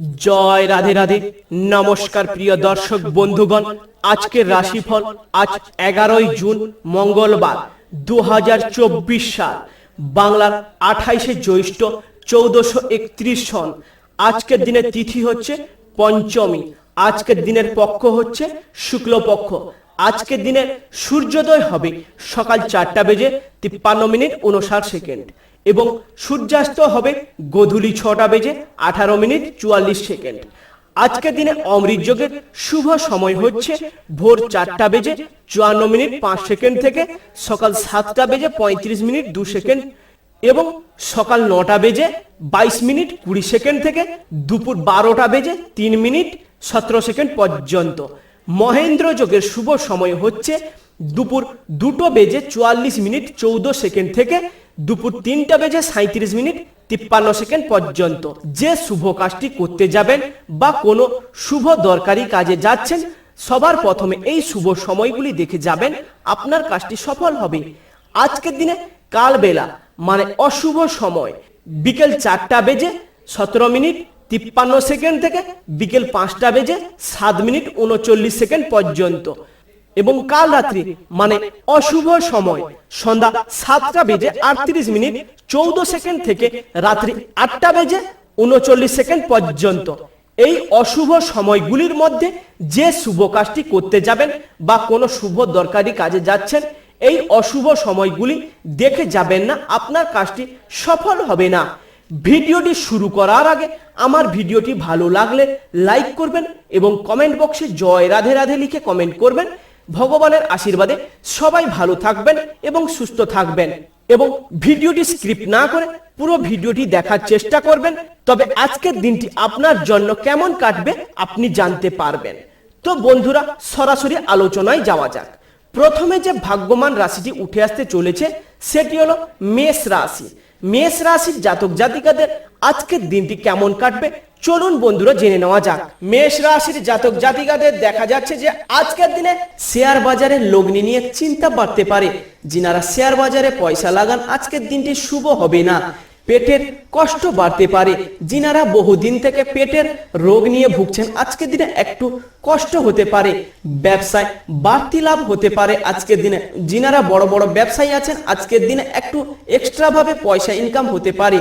জয় রাধে রাধে। নমস্কার প্রিয় দর্শক বন্ধুগণ, আজকের রাশিফল আজ এগারোই জুন, মঙ্গলবার দু হাজার চব্বিশ সাল। বাংলার আঠাইশে জ্যৈষ্ঠ, চৌদ্দশো একত্রিশ সন। আজকের দিনের তিথি হচ্ছে পঞ্চমী। আজকের দিনের পক্ষ হচ্ছে শুক্লপক্ষ। আজকের দিনে সূর্যোদয় হবে সকাল চারটা বেজে তিপ্পান্ন মিনিট উনষাট সেকেন্ড। এবং সূর্যাস্ত হবে গোধূলি ছটা বেজে আঠারো মিনিট চুয়াল্লিশ সেকেন্ড। আজকের দিনে অমৃত যোগের শুভ সময় হচ্ছে ভোর চারটা বেজে চুয়ান্ন মিনিট পাঁচ সেকেন্ড থেকে সকাল সাতটা বেজে পঁয়ত্রিশ মিনিট দু সেকেন্ড এবং সকাল নটা বেজে বাইশ মিনিট কুড়ি সেকেন্ড থেকে দুপুর বারোটা বেজে তিন মিনিট সতেরো সেকেন্ড পর্যন্ত। মহেন্দ্র যোগের শুভ সময় হচ্ছে দুপুর দুটো বেজে চুয়াল্লিশ মিনিট চৌদ্দ সেকেন্ড থেকে দুপুর তিনটা বেজে সাঁত্রিশ মিনিট তিপ্পান্ন সেকেন্ড পর্যন্ত যে শুভ কাজটি করতে যাবেন বা কোনো শুভ দরকারি কাজে যাচ্ছেন, সবার প্রথমে এই শুভ সময়গুলি দেখে যাবেন আপনার কাজটি সফল হবে। আজকের দিনে কালবেলা মানে অশুভ সময়, বিকেল চারটা বেজে সতেরো মিনিট তিপ্পান্ন সেকেন্ড থেকে বিকেল পাঁচটা বেজে সাত মিনিট উনচল্লিশ সেকেন্ড পর্যন্ত। এবং কাল রাত্রি মানে অশুভ সময়, সন্ধ্যা সাতটা বেজে আটত্রিশ মিনিট চৌদ্দ সেকেন্ড থেকে রাত্রি আটটা বেজে উনচল্লিশ সেকেন্ড পর্যন্ত। এই অশুভ সময়গুলির মধ্যে যে শুভ কাজটি করতে যাবেন বা কোনো শুভ দরকারি কাজে যাচ্ছেন, এই অশুভ সময়গুলি দেখে যাবেন না, আপনার কাজটি সফল হবে না। ভিডিওটি শুরু করার আগে আমার ভিডিওটি ভালো লাগলে লাইক করবেন এবং কমেন্ট বক্সে জয় রাধে রাধে লিখে কমেন্ট করবেন। ভগবানের আশীর্বাদে সবাই ভালো থাকবেন এবং সুস্থ থাকবেন এবং ভিডিওটি স্ক্রিপ্ট না করে পুরো ভিডিওটি দেখার চেষ্টা করবেন। তবে আজকের দিনটি আপনার জন্য কেমন কাটবে আপনি জানতে পারবেন। তো বন্ধুরা, সরাসরি আলোচনায় যাওয়া যাক। প্রথমে যে ভাগ্যমান রাশিটি উঠে আসতে চলেছে, সেটি হলো মেষ রাশি। মেষ রাশির জাতক জাতিকাদের আজকের দিনটি কেমন কাটবে? চলুন বন্ধুরা জেনে নেওয়া যাক। মেষ রাশির জাতক জাতিকাদের দেখা যাচ্ছে যে আজকের দিনে শেয়ার বাজারে লগ্নি নিয়ে চিন্তা বাড়তে পারে। যিনারা শেয়ার বাজারে পয়সা লাগান, আজকের দিনটি শুভ হবে না। পেটের কষ্ট বাড়তে পারে। যিনারা বহুদিন থেকে পেটের রোগ নিয়ে ভুগছেন। আজকের দিনে একটু কষ্ট হতে পারে। ব্যবসায় বাড়তি লাভ হতে পারে আজকের দিনে। যিনারা বড় বড় ব্যবসায়ী আছেন। আজকের দিনে একটু এক্সট্রাভাবে পয়সা ইনকাম হতে পারে।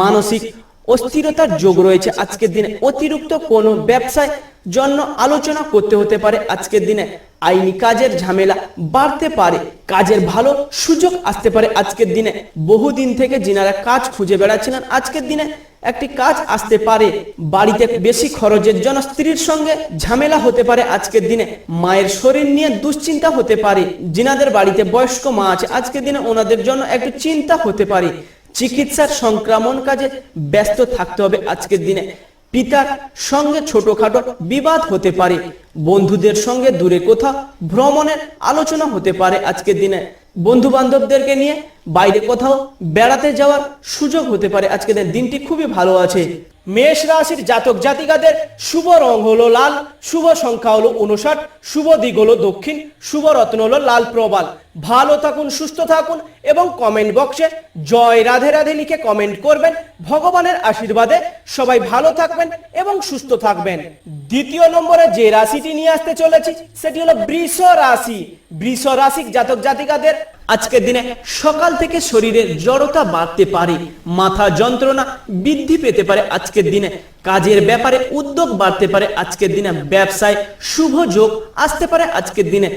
মানসিক অস্থিরতার যোগ রয়েছে আজকের দিনে। অতিরিক্ত কোনো ব্যবসায় জন্য আলোচনা করতে হতে পারে। আজকের দিনে আইনি কাজের ঝামেলা বাড়তে পারে। কাজের ভালো সুযোগ আসতে পারে। আজকের দিনে বহুদিন থেকে যিনারা কাজ খুঁজে বেড়াচ্ছিলেন, আজকের দিনে একটি কাজ আসতে পারে। বাড়িতে বেশি খরচের জন্য স্ত্রীর সঙ্গে ঝামেলা হতে পারে। আজকের দিনে মায়ের শরীর নিয়ে দুশ্চিন্তা হতে পারে। যিনাদের বাড়িতে বয়স্ক মা আছে, আজকের দিনে ওনাদের জন্য একটু চিন্তা হতে পারে। চিকিৎসার সংক্রমণ কাজে ব্যস্ত থাকতে হবে আজকের দিনে। পিতার সঙ্গে ছোটখাটো বিবাদ হতে পারে, বন্ধুদের সঙ্গে দূরে কোথাও ভ্রমণের আলোচনা হতে পারে আজকের দিনে। বন্ধু বান্ধবদেরকে নিয়ে বাইরে কোথাও বেড়াতে যাওয়ার সুযোগ হতে পারে আজকের দিনটি খুবই ভালো আছে। মেষ রাশির জাতক জাতিকাদের শুভ রং হলো লাল, শুভ সংখ্যা হলো উনষাট শুভ দিক হলো দক্ষিণ, শুভ রত্ন হলো লাল প্রবাল। ভালো থাকুন, সুস্থ থাকুন এবং কমেন্ট বক্সে জয় রাধে রাধে লিখে কমেন্ট করবেন। ভগবানের আশীর্বাদে সবাই ভালো থাকবেন এবং সুস্থ থাকবেন। দ্বিতীয় নম্বরে যে রাশিটি নিয়ে আসতে চলেছি, সেটি হলো বৃষ রাশি। বৃষ রাশিক জাতক জাতিকাদের আজকের দিনে সকাল থেকে শরীরের জড়তা বাড়তে পারে, মাথা যন্ত্রণা বৃদ্ধি পেতে পারে আজকের দিনে, কাজের ব্যাপারে উদ্যোগ বাড়তে পারে আজকের দিনে, ব্যবসায় শুভ যোগ আসতে পারে আজকের দিনে।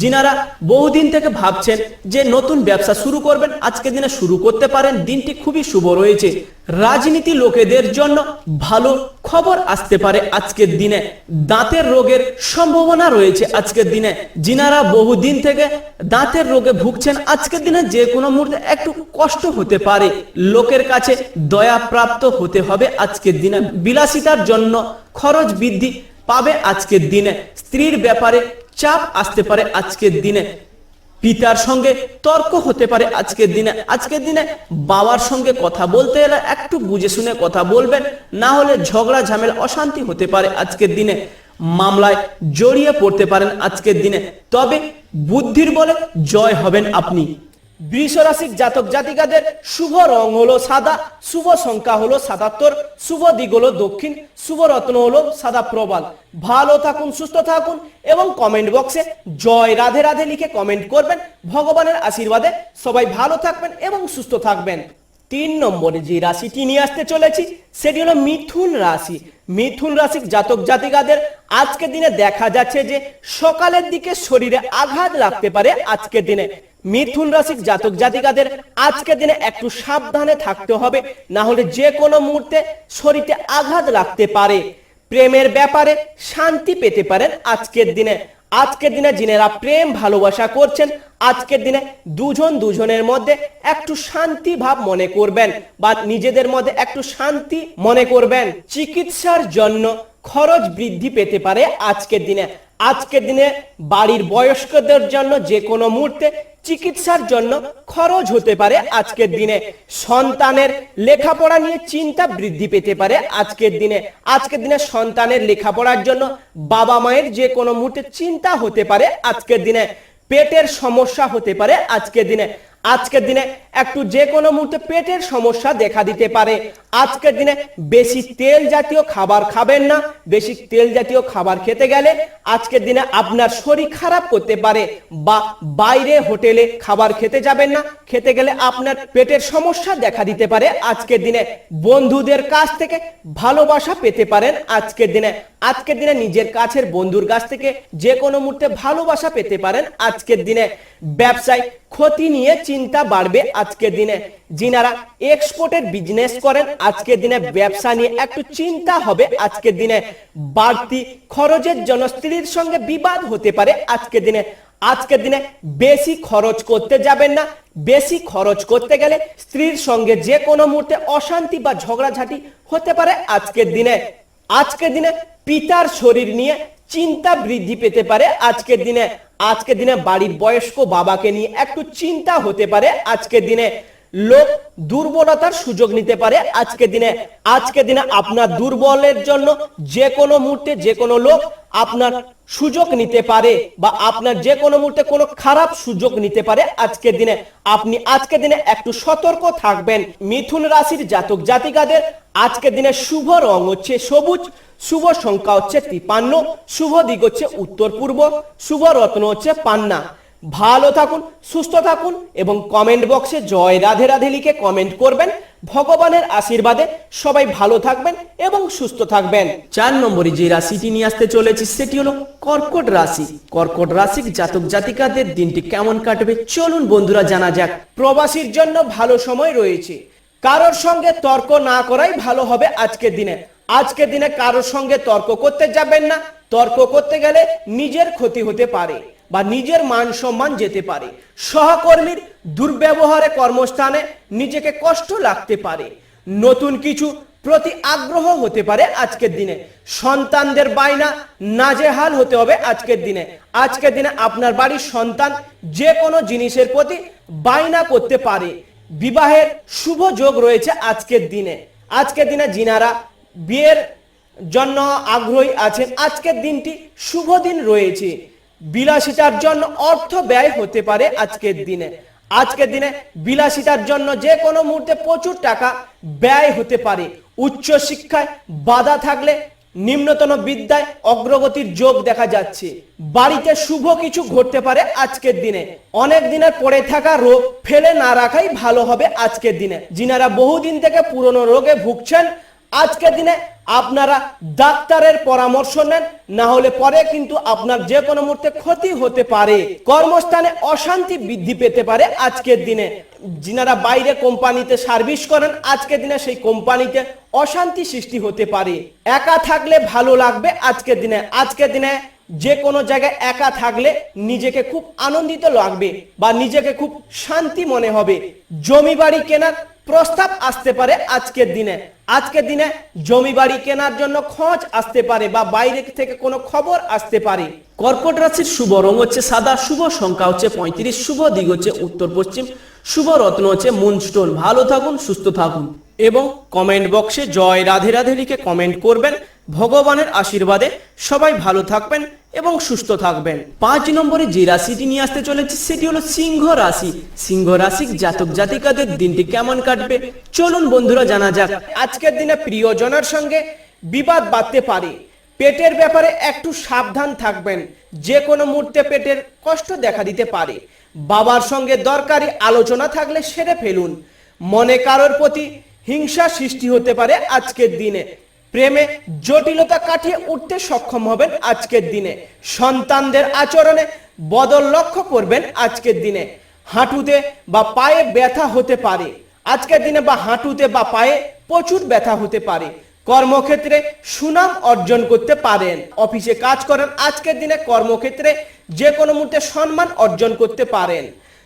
যিনারা বহুদিন থেকে ভাবছেন যে নতুন ব্যবসা শুরু করবেন, আজকের দিনে শুরু করতে পারেন, দিনটি খুবই শুভ রয়েছে। রাজনীতি লোকেদের জন্য ভালো খবর আসতে পারে আজকের দিনে। দাঁতের রোগের সম্ভাবনা রয়েছে আজকের দিনে। যিনারা বহুদিন থেকে দাঁতের রোগে ভুগছেন। আজকের দিনে যে কোনো মুহূর্তে একটু কষ্ট হতে পারে। লোকের কাছে দয়া প্রাপ্ত হতে হবে আজকের দিনে। বিলাসিতার জন্য খরচ বৃদ্ধি পাবে আজকের দিনে। স্ত্রীর ব্যাপারে চাপ আসতে পারে আজকের দিনে। পিতার সঙ্গে তর্ক হতে পারে আজকের দিনে। আজকের দিনে বাবার সঙ্গে কথা বলতে এলে একটু বুঝে শুনে কথা বলবেন, না হলে ঝগড়া, ঝামেলা, অশান্তি হতে পারে আজকের দিনে। মামলায় জড়িয়ে পড়তে পারেন আজকের দিনে। তবে বুদ্ধির বলে জয় হবেন আপনি। বৃষ রাশির জাতক জাতিকাদের শুভ রং হলো সাদা, শুভ সংখ্যা হলো সাতাত্তর, শুভ দিক হলো দক্ষিণ, শুভ রত্ন হলো সাদা প্রবাল। ভালো থাকুন, সুস্থ থাকুন এবং কমেন্ট বক্সে জয় রাধে রাধে লিখে কমেন্ট করবেন। ভগবানের আশীর্বাদে সবাই ভালো থাকবেন এবং সুস্থ থাকবেন। তিন নম্বরে যে রাশিটি নিয়ে আসতে চলেছি, সেটি হলো মিথুন রাশি। মিথুন রাশির জাতক জাতিকাদের আজকের দিনে দেখা যাচ্ছে যে সকালের দিকে শরীরে আঘাত লাগতে পারে আজকের দিনে। মিথুন রাশির জাতক জাতিকাদের আজকের দিনে একটু সাবধানে থাকতে হবে, না হলে যে কোনো মুহূর্তে শরীরে আঘাত লাগতে পারে। প্রেমের ব্যাপারে শান্তি পেতে পারেন আজকের দিনে। আজকের দিনে যিনারা প্রেম, ভালোবাসা করছেন। আজকের দিনে দুজন দুজনের মধ্যে একটু শান্তি ভাব মনে করবেন বা নিজেদের মধ্যে একটু শান্তি মনে করবেন। চিকিৎসার জন্য খরচ বৃদ্ধি পেতে পারে আজকের দিনে। আজকের দিনে বাড়ির বয়স্কদের জন্য যে কোনো মুহূর্তে চিকিৎসার জন্য খরচ হতে পারে আজকের দিনে। সন্তানের লেখাপড়া নিয়ে চিন্তা বৃদ্ধি পেতে পারে আজকের দিনে। আজকের দিনে সন্তানের লেখাপড়ার জন্য বাবা মায়ের যে কোনো মুহূর্তে চিন্তা হতে পারে আজকের দিনে। পেটের সমস্যা হতে পারে আজকের দিনে। আজকের দিনে একটু যে কোনো মুহূর্তে পেটের সমস্যা দেখা দিতে পারে। আজকের দিনে বেশি তেল জাতীয় খাবার খাবেন না। বেশি তেল জাতীয় খাবার খেতে গেলে আজকের দিনে আপনার শরীর খারাপ করতে পারে বা বাইরে হোটেলে খাবার খেতে যাবেন না। খেতে গেলে আপনার পেটের সমস্যা দেখা দিতে পারে। আজকের দিনে বন্ধুদের কাছ থেকে ভালোবাসা পেতে পারেন আজকের দিনে। আজকের দিনে নিজের কাছের বন্ধুর কাছ থেকে যে কোনো মুহূর্তে ভালোবাসা পেতে পারেন। আজকের দিনে ব্যবসায় ক্ষতি নিয়ে বাড়বে আজকের দিনে। যিনারা এক্সপোর্টের বিজনেস করেন আজকের দিনে ব্যবসা নিয়ে একটু চিন্তা হবে আজকের দিনে। বাড়তি খরচের জন্য স্ত্রীর সঙ্গে বিবাদ হতে পারে আজকের দিনে। আজকের দিনে বেশি খরচ করতে যাবেন না। বেশি খরচ করতে গেলে স্ত্রীর সঙ্গে যে কোনো মুহূর্তে অশান্তি বা ঝগড়াঝাটি হতে পারে আজকের দিনে। আজকের দিনে পিতার শরীর নিয়ে চিন্তা বৃদ্ধি পেতে পারে আজকের দিনে। আজকের দিনে বাড়ির বয়স্ক বাবাকে নিয়ে একটু চিন্তা হতে পারে। আজকের দিনে লোক দুর্বলতার সুযোগ নিতে পারে আজকের দিনে। আজকের দিনে আপনার দুর্বলের জন্য যে কোনো মুহূর্তে যে কোনো লোক আপনার সুযোগ নিতে পারে বা আপনার যে কোনো মুহূর্তে কোনো খারাপ সুযোগ নিতে পারে আজকের দিনে। আপনি আজকের দিনে একটু সতর্ক থাকবেন। মিথুন রাশির জাতক জাতিকাদের আজকের দিনে শুভ রং হচ্ছে সবুজ, শুভ সংখ্যা হচ্ছে তিপান্ন, শুভ দিক হচ্ছে উত্তর পূর্ব শুভ রত্ন হচ্ছে পান্না। ভালো থাকুন, সুস্থ থাকুন এবং কমেন্ট বক্সে জয় রাধে রাধে লিখে কমেন্ট করবেন। ভগবানের আশীর্বাদে সবাই ভালো থাকবেন এবং সুস্থ থাকবেন। চার নম্বরে যে রাশিটি নিয়ে আসতে চলেছি সেটি হলো কর্কট রাশি। কর্কট রাশির জাতক জাতিকাদের দিনটি কেমন কাটবে? চলুন বন্ধুরা, জানা যাক। প্রবাসীর জন্য ভালো সময় রয়েছে। কারোর সঙ্গে তর্ক না করাই ভালো হবে আজকের দিনে। আজকের দিনে কারোর সঙ্গে তর্ক করতে যাবেন না। তর্ক করতে গেলে নিজের ক্ষতি হতে পারে। বা নিজের মান সম্মান যেতে পারে। সহকর্মীর দুর্ব্যবহারে কর্মস্থানে নিজেকে কষ্ট লাগতে পারে। নতুন কিছু প্রতি আগ্রহ হতে পারে আজকের দিনে। সন্তানদের বায়না নাজেহাল হতে হবে আজকের দিনে। আজকের দিনে আপনার বাড়ির সন্তান যে কোনো জিনিসের প্রতি বায়না করতে পারে। বিবাহের শুভ যোগ রয়েছে আজকের দিনে। আজকের দিনে জিনারা বিয়ের জন্য আগ্রহী আছেন। আজকের দিনটি শুভ দিন রয়েছে। বিলাসিতার জন্য অর্থ ব্যয় হতে পারে আজকের দিনে। আজকের দিনে বিলাসিতার জন্য যে কোনো মুহূর্তে প্রচুর টাকা ব্যয় হতে পারে। উচ্চ শিক্ষায় বাধা থাকলে নিম্নতম বিদ্যায় অগ্রগতির যোগ দেখা যাচ্ছে। বাড়িতে শুভ কিছু ঘটতে পারে আজকের দিনে। অনেক দিনের পড়ে থাকা রোগ ফেলে না রাখাই ভালো হবে আজকের দিনে। যিনারা বহুদিন থেকে পুরনো রোগে ভুগছেন আজকের দিনে আপনারা ডাক্তারের পরামর্শ নেন, না হলে পরে কিন্তু আপনার যে কোনো মুহূর্তে ক্ষতি হতে পারে। কর্মস্থানে অশান্তি বৃদ্ধি পেতে পারে আজকের দিনে। যিনারা বাইরে কোম্পানিতে সার্ভিস করেন আজকের দিনে সেই কোম্পানিতে অশান্তি সৃষ্টি হতে পারে। একা থাকলে ভালো লাগবে আজকের দিনে। আজকের দিনে যে কোনো জায়গায় একা থাকলে নিজেকে খুব আনন্দিত লাগবে বা নিজেকে খুব শান্তি মনে হবে। জমি বাড়ি কেনার প্রস্তাব আসতে পারে আজকের দিনে। আজকের দিনে জমি বাড়ি কেনার জন্য খোঁজ আসতে পারে বা বাইরে থেকে কোনো খবর আসতে পারে। কর্কট রাশির শুভ রং হচ্ছে সাদা, শুভ সংখ্যা হচ্ছে পঁয়ত্রিশ, শুভ দিক হচ্ছে উত্তর পশ্চিম শুভ রত্ন হচ্ছে মুনস্টোন। ভালো থাকুন, সুস্থ থাকুন। এবং কমেন্ট বক্সে জয় রাধে রাধে লিখে কমেন্ট করবেন। ভগবানের আশীর্বাদে সবাই ভালো থাকবেন এবং সুস্থ থাকবেন। পাঁচ নম্বরে যে রাশিটি নিয়ে আসতে চলেছে, সেটি হলো সিংহ রাশি। সিংহ রাশির জাতক জাতিকাদের দিনটি কেমন কাটবে? চলুন বন্ধুরা, জানা যাক। আজকের দিনে প্রিয়জনের সঙ্গে বিবাদ বাঁধতে পারে। পেটের ব্যাপারে একটু সাবধান থাকবেন। যে কোনো মুহূর্তে পেটের কষ্ট দেখা দিতে পারে। বাবার সঙ্গে দরকারি আলোচনা থাকলে সেরে ফেলুন। মনে কারোর প্রতি হিংসা সৃষ্টি হতে পারে আজকের দিনে। প্রেমে জটিলতা কাটিয়ে উঠতে সক্ষম হবেন আজকের দিনে। সন্তানদের আচরণে বদল লক্ষ্য করবেন আজকের দিনে। হাঁটুতে বা পায়ে ব্যথা হতে পারে। আজকের দিনে বা হাঁটুতে বা পায়ে প্রচুর ব্যথা হতে পারে। কর্মক্ষেত্রে সুনাম অর্জন করতে পারেন। অফিসে কাজ করেন, আজকের দিনে কর্মক্ষেত্রে যে কোনো মুহূর্তে সম্মান অর্জন করতে পারেন।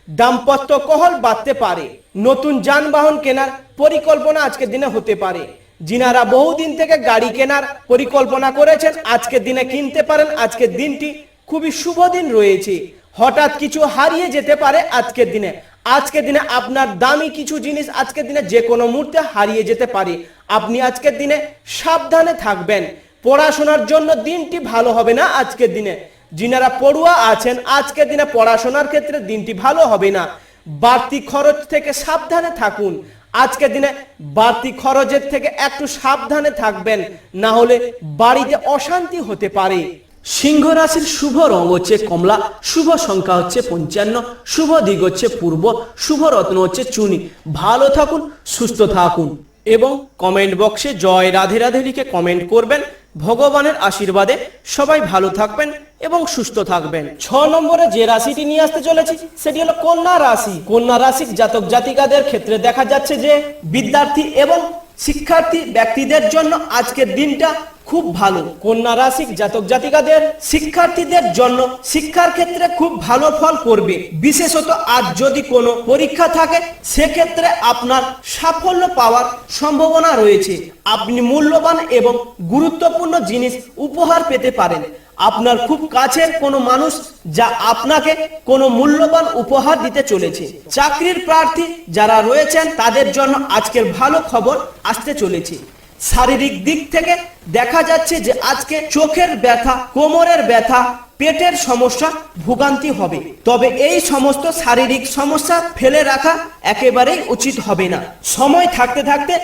দাম্পত্য কহল বাড়তে পারে। নতুন যানবাহন কেনার পরিকল্পনা আজকের দিনে হতে পারে। যিনারা বহুদিন থেকে গাড়ি কেনার পরিকল্পনা করেছেন, আজকের দিনে কিনতে পারেন। আজকের দিনটি খুবই শুভ দিন রয়েছে। হঠাৎ কিছু হারিয়ে যেতে পারে আজকের দিনে। আজকের দিনে আপনার দামি কিছু জিনিস আজকের দিনে যে কোনো মুহূর্তে হারিয়ে যেতে পারে। আপনি আজকের দিনে সাবধানে থাকবেন। পড়াশোনার জন্য দিনটি ভালো হবে না আজকের দিনে। যিনারা পড়ুয়া আছেন, আজকের দিনে পড়াশোনার ক্ষেত্রে দিনটি ভালো হবে না। বাড়তি খরচ থেকে সাবধানে থাকুন। আজকের দিনে বাড়তি খরচের থেকে একটু সাবধানে থাকবেন। না হলে বাড়িতে অশান্তি হতে পারে। সিংহ রাশির শুভ রং হচ্ছে কমলা, শুভ সংখ্যা হচ্ছে পঞ্চান্ন, শুভ দিক হচ্ছে পূর্ব, শুভ রত্ন হচ্ছে চুনি। ভালো থাকুন, সুস্থ থাকুন এবং কমেন্ট বক্সে জয় রাধে রাধে লিখে কমেন্ট করবেন। ভগবানের আশীর্বাদে সবাই ভালো থাকবেন এবং সুস্থ থাকবেন। ছ নম্বরে যে রাশিটি নিয়ে আসতে চলেছি, সেটি হলো কন্যা রাশি। কন্যা রাশির জাতক জাতিকাদের ক্ষেত্রে দেখা যাচ্ছে যে, বিদ্যার্থী এবং শিক্ষার্থী ব্যক্তিদের জন্য আজকের দিনটা খুব ভালো। কন্যা রাশিক জাতক জাতিকাদের শিক্ষার্থীদের জন্য শিক্ষার ক্ষেত্রে খুব ভালো ফল করবে। বিশেষত আজ যদি কোনো পরীক্ষা থাকে, সেক্ষেত্রে আপনার সাফল্য পাওয়ার সম্ভাবনা রয়েছে। আপনি মূল্যবান এবং গুরুত্বপূর্ণ জিনিস উপহার পেতে পারেন। আপনার খুব কাছের কোনো মানুষ যা আপনাকে কোনো মূল্যবান উপহার দিতে চলেছে। চাকরির প্রার্থী যারা রয়েছেন, তাদের জন্য আজকের ভালো খবর আসতে চলেছে। শারীরিক দিক থেকে দেখা যাচ্ছে যে আজকে চোখের ব্যথা, কোমরের ব্যথা, পেটের সমস্যা, ভোগান্তি হবে। তবে এই সমস্ত শারীরিক সমস্যা ফেলে রাখা একেবারেই উচিত হবে না। সময় থাকতে থাকতে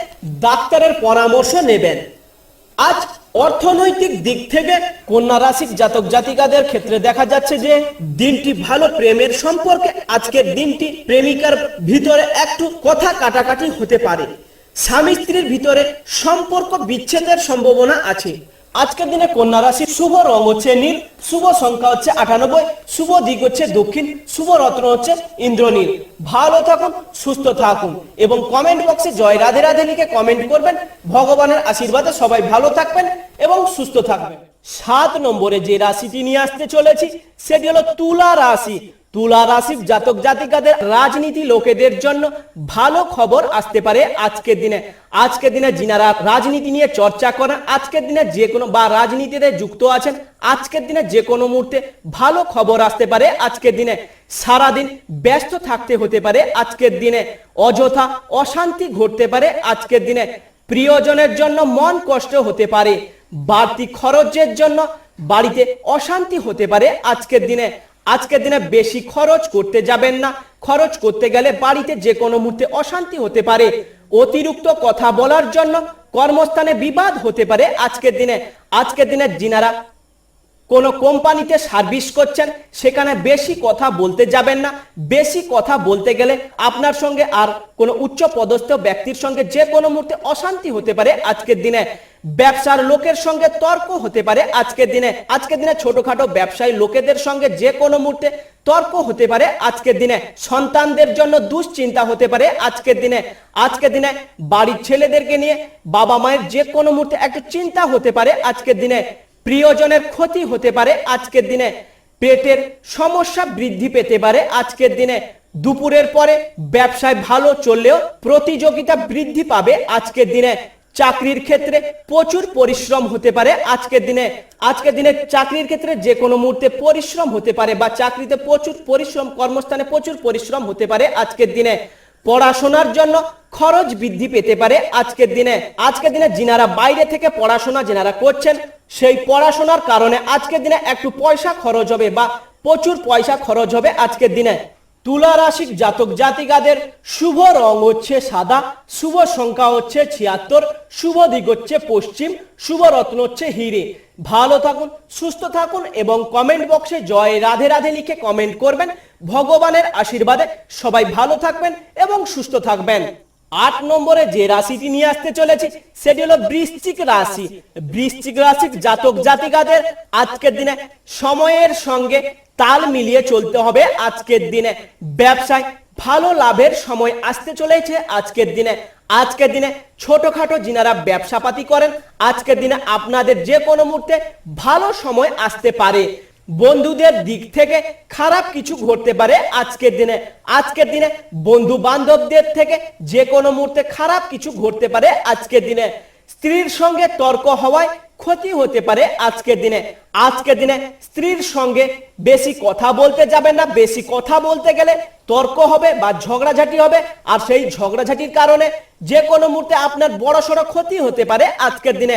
ডাক্তারের পরামর্শ নেবেন। আজ অর্থনৈতিক দিক থেকে কন্যা রাশির জাতক জাতিকাদের ক্ষেত্রে দেখা যাচ্ছে যে দিনটি ভালো প্রেমের সম্পর্কে, আজকের দিনটি প্রেমিকার ভিতরে একটু কথা কাটাকাটি হতে পারে। স্বামী স্ত্রীর ভিতরে সম্পর্ক বিচ্ছেদের সম্ভাবনা আছে। আজকের দিনে কন্যা রাশি শুভ রং হচ্ছে নীল, শুভ সংখ্যা হচ্ছে আটানব্বই, শুভ দিক হচ্ছে দক্ষিণ, শুভ রত্ন হচ্ছে ইন্দ্রনীল। ভালো থাকুন, সুস্থ থাকুন এবং কমেন্ট বক্সে জয় রাধে রাধে লিখে কমেন্ট করবেন। ভগবানের আশীর্বাদে সবাই ভালো থাকবেন এবং সুস্থ থাকবেন। সাত নম্বরে যে রাশিটি নিয়ে আসতে চলেছি, সেটি হলো তুলা রাশি। তুলা রাশির জাতক জাতিকাদের রাজনীতি লোকেদের জন্য ভালো খবর আসতে পারে আজকের দিনে। আজকের দিনে যিনারা রাজনীতি নিয়ে চর্চা করেন, আজকের দিনে যে কোনো বা রাজনীতিতে যুক্ত আছেন, আজকের দিনে যে কোনো মুহূর্তে ভালো খবর আসতে পারে আজকের দিনে। সারাদিন ব্যস্ত থাকতে হতে পারে আজকের দিনে। অযথা অশান্তি ঘটতে পারে আজকের দিনে। প্রিয়জনের জন্য মন কষ্ট হতে পারে। বাড়তি খরচের জন্য বাড়িতে অশান্তি হতে পারে আজকের দিনে। আজকের দিনে বেশি খরচ করতে যাবেন না। খরচ করতে গেলে বাড়িতে যে কোনো মুহূর্তে অশান্তি হতে পারে। অতিরিক্ত কথা বলার জন্য কর্মস্থানে বিবাদ হতে পারে আজকের দিনে। আজকের দিনে যিনারা কোনো কোম্পানিতে সার্ভিস করছেন, সেখানে বেশি কথা বলতে যাবেন না। বেশি কথা বলতে গেলে আপনার সঙ্গে আর কোনো উচ্চ পদস্থ ব্যক্তির সঙ্গে যে কোনো মুহূর্তে অশান্তি হতে পারে আজকের দিনে। ব্যবসার লোকের সঙ্গে তর্ক হতে পারে আজকের দিনে। আজকের দিনে ছোটখাটো ব্যবসায়ী লোকেদের সঙ্গে যে কোনো মুহূর্তে তর্ক হতে পারে আজকের দিনে। সন্তানদের জন্য দুশ্চিন্তা হতে পারে আজকের দিনে। আজকের দিনে বাড়ির ছেলেদেরকে নিয়ে বাবা মায়ের যে কোনো মুহূর্তে একটা চিন্তা হতে পারে আজকের দিনে। প্রিয়জনের ক্ষতি হতে পারে আজকের দিনে। পেটের সমস্যা বৃদ্ধি পেতে পারে আজকের দিনে। দুপুরের পরে ব্যবসায় ভালো চললেও প্রতিযোগিতা বৃদ্ধি পাবে আজকের দিনে। চাকরির ক্ষেত্রে প্রচুর পরিশ্রম হতে পারে আজকের দিনে। আজকের দিনে চাকরির ক্ষেত্রে যে কোনো মুহূর্তে পরিশ্রম হতে পারে বা চাকরিতে প্রচুর পরিশ্রম, কর্মস্থানে প্রচুর পরিশ্রম হতে পারে আজকের দিনে। পড়াশোনার জন্য খরচ বৃদ্ধি পেতে পারে আজকের দিনে। আজকের দিনে যিনারা বাইরে থেকে পড়াশোনা যেনারা করছেন, সেই পড়াশোনার কারণে আজকের দিনে একটু পয়সা খরচ হবে বা প্রচুর পয়সা খরচ হবে আজকের দিনে। তুলা রাশির জাতক জাতিকাদের শুভ রং হচ্ছে সাদা, শুভ সংখ্যা হচ্ছে ছিয়াত্তর, শুভ দিক হচ্ছে পশ্চিম, শুভ রত্ন হচ্ছে হিরে। ভালো থাকুন, সুস্থ থাকুন এবং কমেন্ট বক্সে জয় রাধে রাধে লিখে কমেন্ট করবেন। ভগবানের আশীর্বাদে সবাই ভালো থাকবেন এবং সুস্থ থাকবেন। আট নম্বরে যে রাশিটি নিয়ে আসতে চলেছি, সেটি হলো বৃশ্চিক রাশি। বৃশ্চিক রাশির জাতক জাতিকাদের আজকের দিনে সময়ের সঙ্গে তাল মিলিয়ে চলতে হবে আজকের দিনে। ব্যবসায় ভালো লাভের সময় আসতে চলেছে আজকের দিনে। আজকের দিনে ছোটখাটো যিনারা ব্যবসাপাতি করেন, আজকের দিনে আপনাদের যে কোনো মুহূর্তে ভালো সময় আসতে পারে। বন্ধুদের দিক থেকে খারাপ কিছু ঘটতে পারে আজকের দিনে। আজকের দিনে বন্ধু বান্ধবদের থেকে যে কোনো মুহূর্তে খারাপ কিছু ঘটতে পারে আজকের দিনে। স্ত্রীর সঙ্গে তর্ক হওয়ায় ক্ষতি হতে পারে আজকের দিনে। আজকের দিনে স্ত্রীর সঙ্গে বেশি কথা বলতে যাবেন না, বেশি কথা বলতে গেলে তর্ক হবে বা ঝগড়াঝাটি হবে। আর সেই ঝগড়াঝাটির কারণে যে কোনো মুহূর্তে আপনার বড় সড়ো ক্ষতি হতে পারে আজকের দিনে।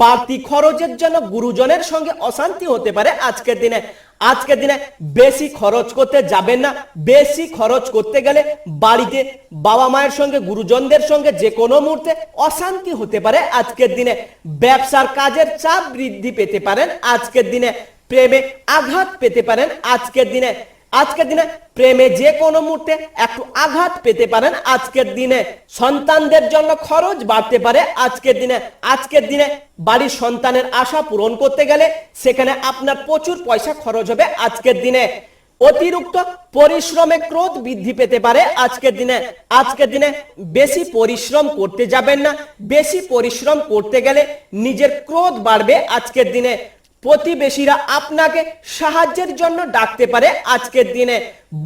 বাড়তি খরচের জন্য গুরুজনের সঙ্গে অশান্তি হতে পারে আজকের দিনে। আজকের দিনে বেশি খরচ করতে যাবেন না। বেশি খরচ করতে গেলে বাড়িতে বাবা মায়ের সঙ্গে, গুরুজনদের সঙ্গে যে কোনো মুহূর্তে অশান্তি হতে পারে আজকের দিনে। ব্যবসার কাজের চাপ বৃদ্ধি পেতে পারেন, আজকের দিনে প্রেমে আঘাত পেতে পারেন, আজকের দিনে আজকের দিনে প্রেমে যে কোনো মুহূর্তে একটু আঘাত পেতে পারেন, আজকের দিনে সন্তানদের জন্য খরচ বাড়তে পারে, আজকের দিনে আজকের দিনে বাড়ির সন্তানের আশা পূরণ করতে গেলে সেখানে আপনার প্রচুর পয়সা খরচ হবে, আজকের দিনে অতিরিক্ত পরিশ্রমে ক্রোধ বৃদ্ধি পেতে পারে। আজকের দিনে আজকের দিনে বেশি পরিশ্রম করতে যাবেন না। বেশি পরিশ্রম করতে গেলে নিজের ক্রোধ বাড়বে। আজকের দিনে প্রতিবেশীরা আপনাকে সাহায্যের জন্য ডাকতে পারে। আজকের দিনে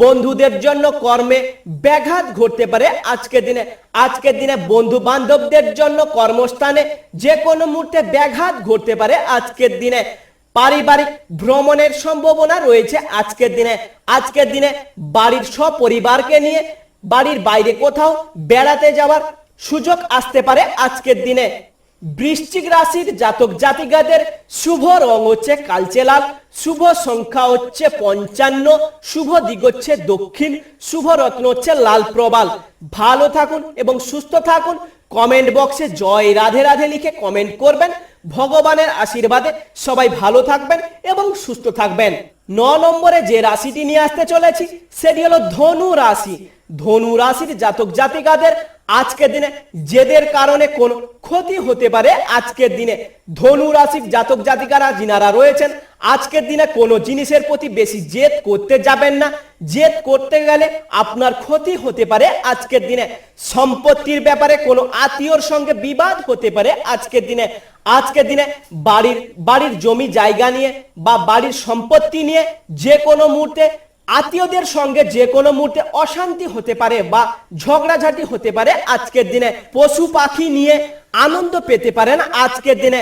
বন্ধুদের জন্য কর্মে ব্যাঘাত ঘটতে পারে। আজকের দিনে আজকের দিনে বন্ধু বান্ধবদের জন্য কর্মস্থানে যে কোনো মুহূর্তে ব্যাঘাত ঘটতে পারে। আজকের দিনে পারিবারিক ভ্রমণের সম্ভাবনা রয়েছে আজকের দিনে। আজকের দিনে বাড়ির সব পরিবারকে নিয়ে বাড়ির বাইরে কোথাও বেড়াতে যাওয়ার সুযোগ আসতে পারে আজকের দিনে। বৃশ্চিক রাশির জাতক জাতিকাদের শুভ রং হচ্ছে কালচে লাল, শুভ সংখ্যা হচ্ছে পঞ্চান্ন, শুভ দিক হচ্ছে দক্ষিণ, শুভ রত্ন হচ্ছে লাল প্রবাল। ভালো থাকুন এবং সুস্থ থাকুন। কমেন্ট বক্সে জয় রাধে রাধে লিখে কমেন্ট করবেন। ভগবানের আশীর্বাদে সবাই ভালো থাকবেন এবং সুস্থ থাকবেন। ন নম্বরে যে রাশিটি নিয়ে আসতে চলেছি, সেটি হলো ধনু রাশি। ধনু রাশির জাতক জাতিকাদের আজকের দিনে জেদের কারণে কোন ক্ষতি হতে পারে। আজকের দিনে ধনু রাশির জাতক জাতিকারা যিনারা রয়েছেন, আজকের দিনে কোনো জিনিসের প্রতি বেশি জেদ করতে যাবেন না। জেদ করতে গেলে আপনার ক্ষতি হতে পারে। আজকের দিনে সম্পত্তির ব্যাপারে কোনো আত্মীয়র সঙ্গে বিবাদ হতে পারে। আজকের দিনে আজকের দিনে বাড়ির বাড়ির জমি জায়গা নিয়ে বা বাড়ির সম্পত্তি নিয়ে যে কোনো মুহূর্তে আত্মীয়দের সঙ্গে যে কোনো মুহূর্তে অশান্তি হতে পারে বা ঝগড়াঝাটি হতে পারে, আজকের দিনে পশু পাখি নিয়ে আনন্দ পেতে পারেন, আজকের দিনে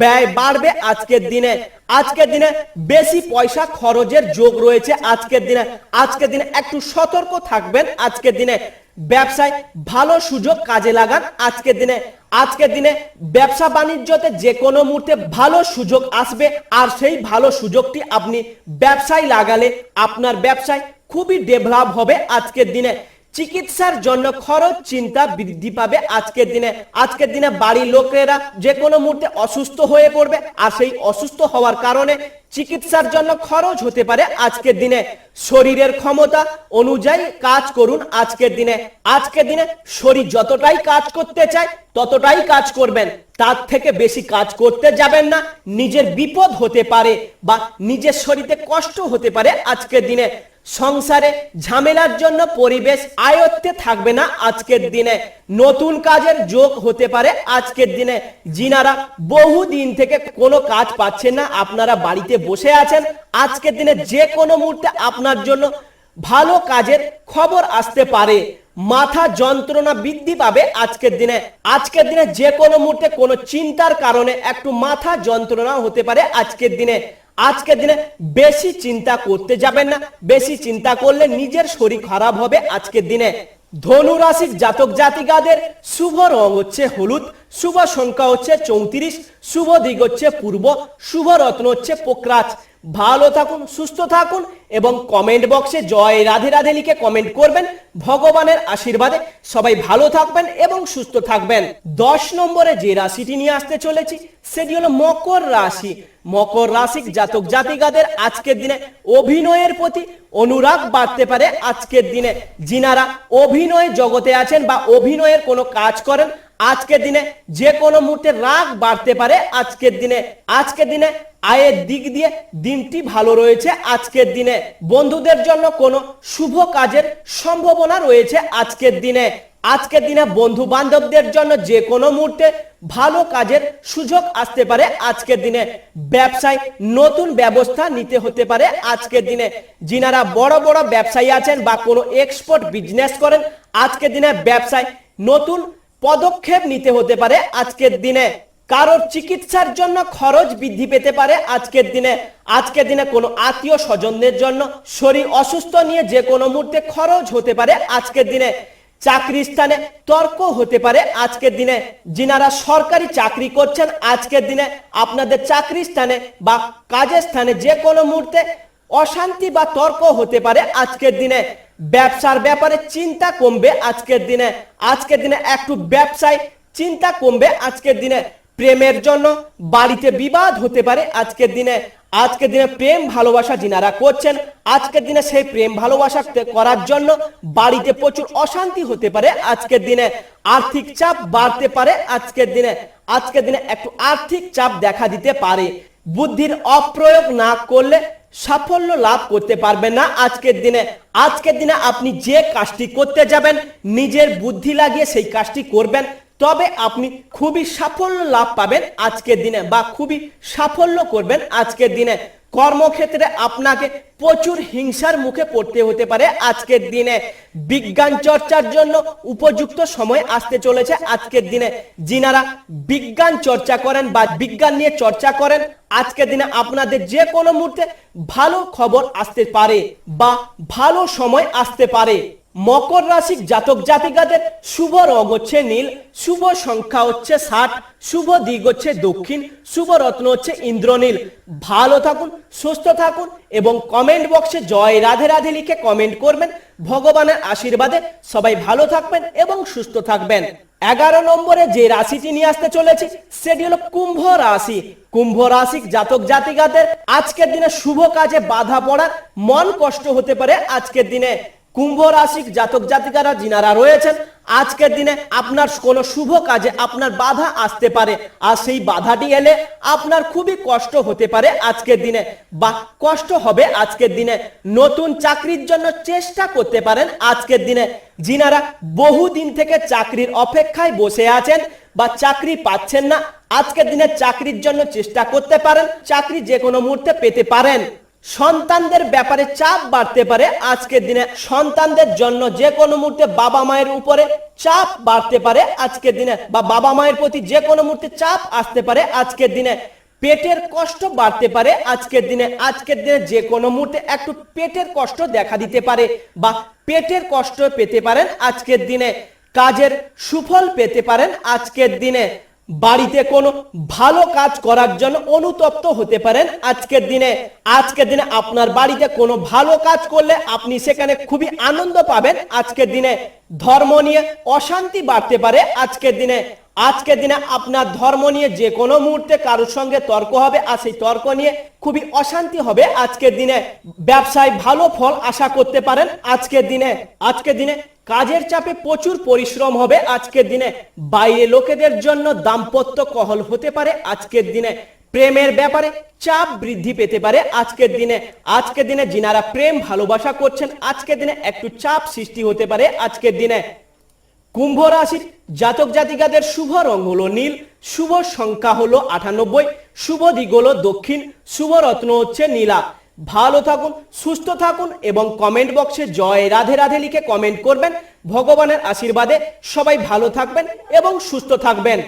ব্যয় বাড়বে, আজকের দিনে আজকের দিনে বেশি পয়সা খরচের যোগ রয়েছে, আজকের দিনে আজকের দিনে একটু সতর্ক থাকবেন, আজকের দিনে ব্যবসায় ভালো সুযোগ কাজে লাগান আজকের দিনে। আজকের দিনে ব্যবসা বাণিজ্যতে যে কোনো মুহূর্তে ভালো সুযোগ আসবে আর সেই ভালো সুযোগটি আপনি ব্যবসায় লাগালে আপনার ব্যবসায় খুবই ডেভেলপ হবে আজকের দিনে। চিকিৎসার জন্য খরচ চিন্তা বৃদ্ধি পাবে আজকের দিনে। আজকের দিনে বাড়ির লোকেরা যে কোনো মুহূর্তে অসুস্থ হয়ে পড়বে আর সেই অসুস্থ হওয়ার কারণে চিকিৎসার জন্য খরচ হতে পারে আজকের দিনে। শরীরের ক্ষমতা অনুযায়ী কাজ করুন আজকের দিনে। আজকের দিনে শরীর যতটাই কাজ করতে চায়, ততটাই কাজ করবেন। তার থেকে বেশি কাজ করতে যাবেন না। নিজের বিপদ হতে পারে বা নিজের শরীরে কষ্ট হতে পারে আজকের দিনে। সংসারে ঝামেলার জন্য পরিবেশ আয়ত্তে থাকবে না আজকের দিনে। নতুন কাজের যোগ হতে পারে আজকের দিনে। যিনারা বহু দিন থেকে কোনো কাজ পাচ্ছেন না, আপনারা বাড়িতে বসে আছেন, আজকের দিনে যে কোনো মুহূর্তে আপনার জন্য ভালো কাজের খবর আসতে পারে। মাথা যন্ত্রণা বৃদ্ধি পাবে আজকের দিনে। আজকের দিনে যে কোনো মুহূর্তে কোনো চিন্তার কারণে একটু মাথা যন্ত্রণা হতে পারে আজকের দিনে। আজকের দিনে বেশি চিন্তা করতে যাবেন না, বেশি চিন্তা করলে নিজের শরীর খারাপ হবে আজকের দিনে। ধনু রাশির জাতক জাতিকাদের শুভ রং হচ্ছে হলুদ। শুভ সংখ্যা হচ্ছে চৌত্রিশ, শুভ দিক হচ্ছে পূর্ব, শুভ রত্ন হচ্ছে পোকরাজ। ভালো থাকুন, সুস্থ থাকুন এবং কমেন্ট বক্সে জয় রাধে রাধে লিখে কমেন্ট করবেন। ভগবানের আশীর্বাদে সবাই ভালো থাকবেন এবং সুস্থ থাকবেন। দশ নম্বরে যে রাশিটি নিয়ে আসতে চলেছি, সেটি হলো মকর রাশি। মকর রাশির জাতক জাতিকাদের আজকের দিনে অভিনয়ের প্রতি অনুরাগ বাড়তে পারে আজকের দিনে। যিনারা অভিনয় জগতে আছেন বা অভিনয়ের কোনো কাজ করেন, আজকের দিনে যে কোনো মুহূর্তে রাগ বাড়তে পারে আজকের দিনে। আজকের দিনে আয়ের দিক দিয়ে দিনটি ভালো রয়েছে আজকের দিনে। বন্ধুদের জন্য কোনো শুভ কাজের সম্ভাবনা রয়েছে আজকের দিনে। আজকের দিনে বন্ধু বান্ধবদের জন্য যে কোনো মুহূর্তে ভালো কাজের সুযোগ আসতে পারে আজকের দিনে। ব্যবসায় নতুন ব্যবস্থা নিতে হতে পারে আজকের দিনে। যিনারা বড় বড় ব্যবসায়ী আছেন বা কোনো এক্সপোর্ট বিজনেস করেন, আজকের দিনে ব্যবসায় নতুন পদক্ষেপ নিতে হতে পারে আজকের দিনে। কারোর চিকিৎসার জন্য খরচ বৃদ্ধি পেতে পারে আজকের দিনে। আজকের দিনে কোনো আত্মীয় স্বজনদের জন্য শরীর অসুস্থ নিয়ে যে কোনো মুহূর্তে খরচ হতে পারে আজকের দিনে। চাকরি স্থানে তর্ক হতে পারে আজকের দিনে। যিনারা সরকারি চাকরি করছেন আজকের দিনে আপনাদের চাকরি স্থানে বা কাজের স্থানে যে কোনো মুহূর্তে অশান্তি বা তর্ক হতে পারে আজকের দিনে। ব্যবসার ব্যাপারে চিন্তা কমবে আজকের দিনে। আজকের দিনে একটু ব্যবসায় চিন্তা কমবে আজকের দিনে। প্রেমের জন্য বাড়িতে বিবাদ হতে পারে। আজকের দিনে আজকের দিনে প্রেম ভালোবাসা যিনারা করছেন, আজকের দিনে সেই প্রেম ভালোবাসা করার জন্য বাড়িতে প্রচুর অশান্তি হতে পারে। আজকের দিনে আর্থিক চাপ বাড়তে পারে। আজকের দিনে আজকের দিনে একটু আর্থিক চাপ দেখা দিতে পারে। বুদ্ধির অপ্রয়োগ না করলে সাফল্য লাভ করতে পারবেন না। আজকের দিনে আজকের দিনে আপনি যে কাজটি করতে যাবেন, নিজের বুদ্ধি লাগিয়ে সেই কাজটি করবেন। তবে আপনি খুবই সাফল্য লাভ পাবেন আজকের দিনে বা খুবই সাফল্য করবেন আজকের দিনে। কর্মক্ষেত্রে আপনাকে প্রচুর হিংসার মুখে পড়তে হতে পারে আজকের দিনে। বিজ্ঞান চর্চার জন্য উপযুক্ত সময় আসতে চলেছে আজকের দিনে। যিনারা বিজ্ঞান চর্চা করেন বা বিজ্ঞান নিয়ে চর্চা করেন, আজকের দিনে আপনাদের যে কোনো মুহূর্তে ভালো খবর আসতে পারে বা ভালো সময় আসতে পারে। মকর রাশির জাতক জাতিকাদের শুভ রং হচ্ছে নীল, শুভ সংখ্যা হচ্ছে ষাট, শুভ দিক হচ্ছে দক্ষিণ, শুভ রত্ন হচ্ছে ইন্দ্রনীল। ভালো থাকুন, সুস্থ থাকুন এবং কমেন্ট বক্সে জয় রাধে রাধে লিখে কমেন্ট করবেন। ভগবানের আশীর্বাদে সবাই ভালো থাকবেন এবং সুস্থ থাকবেন। এগারো নম্বরে যে রাশিটি নিয়ে আসতে চলেছি, সেটি হলো কুম্ভ রাশি। কুম্ভ রাশি জাতক জাতিকাদের আজকের দিনে শুভ কাজে বাধা পড়ার মন কষ্ট হতে পারে আজকের দিনে। কুম্ভ রাশির জাতক জাতিকারা যিনারা রয়েছেন, আজকের দিনে আপনার কোনো শুভ কাজে আপনার বাধা আসতে পারে। আর সেই বাধাটি এলে আপনার খুবই কষ্ট হতে পারে আজকের দিনে, বা কষ্ট হবে আজকের দিনে। নতুন চাকরির জন্য চেষ্টা করতে পারেন আজকের দিনে। যিনারা বহুদিন থেকে চাকরির অপেক্ষায় বসে আছেন, বা চাকরি পাচ্ছেন না, আজকের দিনে চাকরির জন্য চেষ্টা করতে পারেন, চাকরি যে কোনো মুহূর্তে পেতে পারেন। সন্তানদের ব্যাপারে চাপ বাড়তে পারে। আজকের দিনে সন্তানদের জন্য যে কোনো মুহূর্তে বাবা মায়ের উপরে চাপ বাড়তে পারে। আজকের দিনে বা বাবা মায়ের প্রতি যে কোনো মুহূর্তে চাপ আসতে পারে। আজকের দিনে পেটের কষ্ট বাড়তে পারে। আজকের দিনে আজকের দিনে যে কোনো মুহূর্তে একটু পেটের কষ্ট দেখা দিতে পারে বা পেটের কষ্ট পেতে পারেন। আজকের দিনে কাজের সুফল পেতে পারেন। আজকের দিনে বাড়িতে কোনো ভালো কাজ করার জন্য অনুতপ্ত হতে পারেন আজকের দিনে। আজকের দিনে আপনার বাড়িতে কোনো ভালো কাজ করলে আপনি সেখানে খুবই আনন্দ পাবেন। আজকের দিনে ধর্ম নিয়ে অশান্তি বাড়তে পারে আজকের দিনে। আজকের দিনে আপনার ধর্ম নিয়ে যে কোনো মুহূর্তে কারোর সঙ্গে তর্ক হবে আর সেই তর্ক নিয়ে খুবই অশান্তি হবে। আজকের দিনে ব্যবসায় ভালো ফল আশা করতে পারেন। আজকের দিনে আজকের দিনে কাজের চাপে প্রচুর পরিশ্রম হবে আজকের দিনে। বাইরে লোকেদের জন্য দাম্পত্য কহল হতে পারে আজকের দিনে। প্রেমের ব্যাপারে চাপ বৃদ্ধি পেতে পারে আজকের দিনে। আজকের দিনে যিনারা প্রেম ভালোবাসা করছেন, আজকের দিনে একটু চাপ সৃষ্টি হতে পারে আজকের দিনে। কুম্ভ রাশির জাতক জাতিকাদের শুভ রং হলো নীল, শুভ সংখ্যা হলো আটানব্বই, শুভ দিক হলো দক্ষিণ, শুভ রত্ন হচ্ছে নীলা। ভালো থাকুন, সুস্থ থাকুন এবং কমেন্ট বক্সে জয় রাধে রাধে লিখে কমেন্ট করবেন। ভগবানের আশীর্বাদে সবাই ভালো থাকবেন এবং সুস্থ থাকবেন।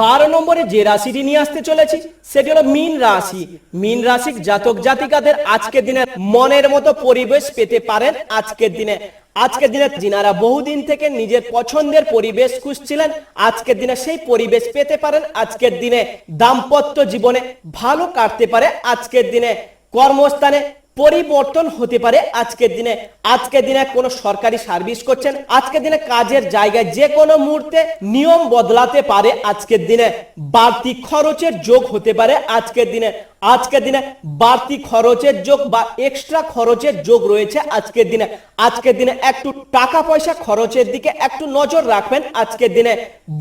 বারো নম্বরে যে রাশিটি নিয়ে আসতে চলেছি, সেটি হলো মীন রাশি। মীন রাশির জাতক জাতিকাদের আজকের দিনে মনের মতো পরিবেশ পেতে পারেন আজকের দিনে। আজকের দিনে যিনারা বহুদিন থেকে নিজের পছন্দের পরিবেশ খুঁজছিলেন, আজকের দিনে সেই পরিবেশ পেতে পারেন আজকের দিনে। দাম্পত্য জীবনে ভালো কাটতে পারে আজকের দিনে। কর্মস্থানে পরিবর্তন হতে পারে আজকের দিনে। আজকের দিনে কোনো সরকারি সার্ভিস করছেন, আজকের দিনে কাজের জায়গায় যে কোনো মুহূর্তে নিয়ম বদলাতে পারে আজকের দিনে। বাড়তি খরচের যোগ হতে পারে আজকের দিনে। আজকের দিনে বাড়তি খরচের যোগ বা এক্সট্রা খরচের যোগ রয়েছে আজকের দিনে। আজকের দিনে একটু টাকা পয়সা খরচের দিকে একটু নজর রাখবেন। আজকের দিনে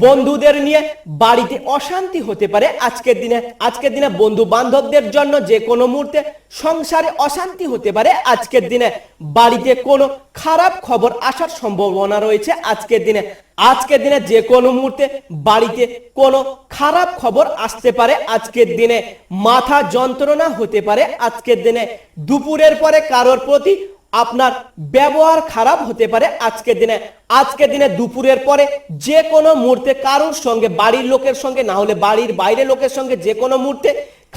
বন্ধুদের নিয়ে বাড়িতে অশান্তি হতে পারে। আজকের দিনে আজকের দিনে বন্ধু বান্ধবদের জন্য যে কোনো মুহূর্তে সংসারে অশান্তি হতে পারে। আজকের দিনে বাড়িতে কোনো খারাপ খবর আসার সম্ভাবনা রয়েছে। আজকের দিনে আজকের দিনে যে কোনো মুহূর্তে বাড়িতে কোনো খারাপ খবর আসতে পারে আজকের দিনে। মাথা যন্ত্রণা হতে পারে আজকের দিনে। দুপুরের পরে কারোর প্রতি আপনার ব্যবহার খারাপ হতে পারে আজকের দিনে। আজকের দিনে দুপুরের পরে যে কোনো মুহূর্তে কারোর সঙ্গে, বাড়ির লোকের সঙ্গে, না হলে বাড়ির বাইরে লোকের সঙ্গে যে কোনো মুহূর্তে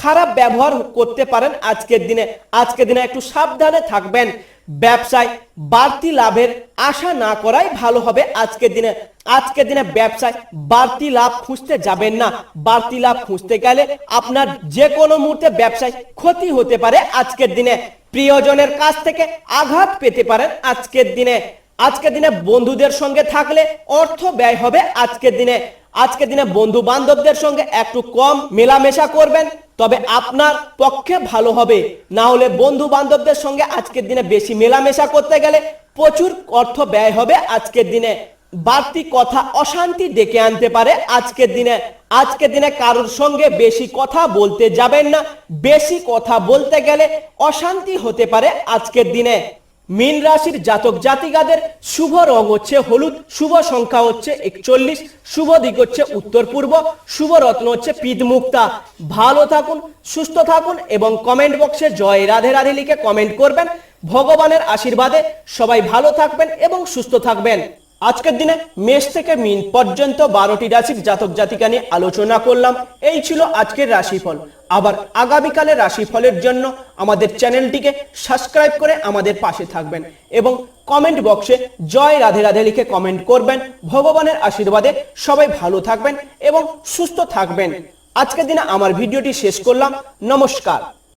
খারাপ ব্যবহার করতে পারেন আজকের দিনে। আজকের দিনে একটু সাবধানে থাকবেন। ব্যবসায় বাড়তি লাভের আশা না করাই ভালো হবে আজকের দিনে। আজকের দিনে ব্যবসায় বাড়তি লাভ খুঁজতে যাবেন না। বাড়তি লাভ খুঁজতে গেলে আপনার যে কোনো মুহূর্তে ব্যবসায় ক্ষতি হতে পারে আজকের দিনে। প্রিয়জনের কাছ থেকে আঘাত পেতে পারেন আজকের দিনে। আজকের দিনে বন্ধুদের সঙ্গে থাকলে অর্থ ব্যয় হবে আজকের দিনে। আজকের দিনে বন্ধু বান্ধবদের সঙ্গে একটু কম মেলামেশা করবেন, তবে আপনার পক্ষে ভালো হবে। না হলে বন্ধু বান্ধবদের সঙ্গে আজকের দিনে বেশি মেলামেশা করতে গেলে প্রচুর অর্থ ব্যয় হবে আজকের দিনে। বাড়তি কথা অশান্তি ডেকে আনতে পারে আজকের দিনে। আজকের দিনে কারোর সঙ্গে বেশি কথা বলতে যাবেন না। বেশি কথা বলতে গেলে অশান্তি হতে পারে আজকের দিনে। মীন রাশির জাতক জাতিকাদের শুভ রং হচ্ছে হলুদ, শুভ সংখ্যা হচ্ছে একচল্লিশ, শুভ দিক হচ্ছে উত্তর পূর্ব, শুভ রত্ন হচ্ছে পিত মুক্তা ভালো থাকুন, সুস্থ থাকুন এবং কমেন্ট বক্সে জয় রাধে রাধে লিখে কমেন্ট করবেন। ভগবানের আশীর্বাদে সবাই ভালো থাকবেন এবং সুস্থ থাকবেন। আজকের দিনে মেষ থেকে মিন পর্যন্ত বারোটি রাশির জাতক জাতিকা নিয়ে আলোচনা করলাম। এই ছিল আজকের রাশিফল। আবার আগামীকালের রাশিফলের জন্য আমাদের চ্যানেলটিকে সাবস্ক্রাইব করে আমাদের পাশে থাকবেন এবং কমেন্ট বক্সে জয় রাধে রাধে লিখে কমেন্ট করবেন। ভগবানের আশীর্বাদে সবাই ভালো থাকবেন এবং সুস্থ থাকবেন। আজকের দিনে আমার ভিডিওটি শেষ করলাম। নমস্কার।